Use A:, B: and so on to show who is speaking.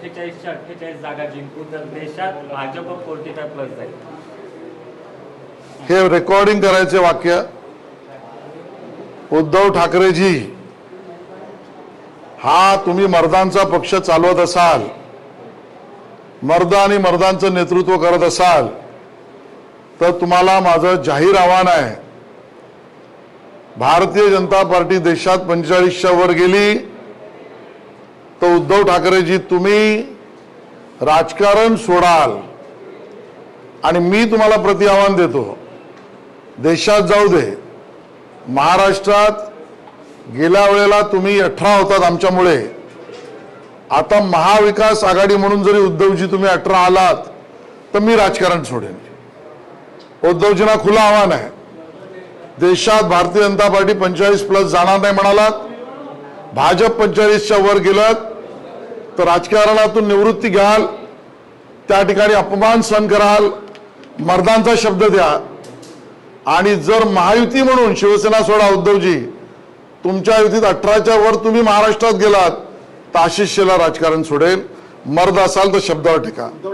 A: सत्तेचाळीसच्या अठ्ठेचाळीस जागा जिंकू तर देशात भाजप फोर्टी फाय प्लस जाईल.
B: हे रेकॉर्डिंग करायचे वाक्य. उद्धव ठाकरेजी हा तुम्ही मर्दांचा पक्ष चालवत असाल मर्द आणि मर्दांचं नेतृत्व करत असाल तर तुम्हाला माझं जाहीर आव्हान आहे. भारतीय जनता पार्टी देशात पंचेचाळीसच्या वर गेली. तर उद्धव ठाकरेजी तुम्ही राजकारण सोडाल आणि मी तुम्हाला प्रति आव्हान देतो. देशात जाऊ दे. महाराष्ट्रात गेल्या वेळेला तुम्ही अठरा होतात आमच्यामुळे. आता महाविकास आघाडी म्हणून जरी उद्धवजी तुम्ही अठरा आलात तर मी राजकारण सोडेन. उद्धवजींना खुलं आव्हान आहे. देशात भारतीय जनता पार्टी पंचेचाळीस प्लस जाणार नाही म्हणालात. भाजप पंचेचाळीसच्या वर गेलं तर राजकारणातून निवृत्ती घ्याल त्या ठिकाणी अपमान सहन कराल मर्दांचा शब्द द्या. आणि जर महायुती म्हणून शिवसेना सोडा उद्धवजी तुमच्या युतीत अठराच्या वर तुम्ही महाराष्ट्रात गेलात तर आशिष शेला राजकारण सोडेल. मर्द असाल तर शब्दावर टिका.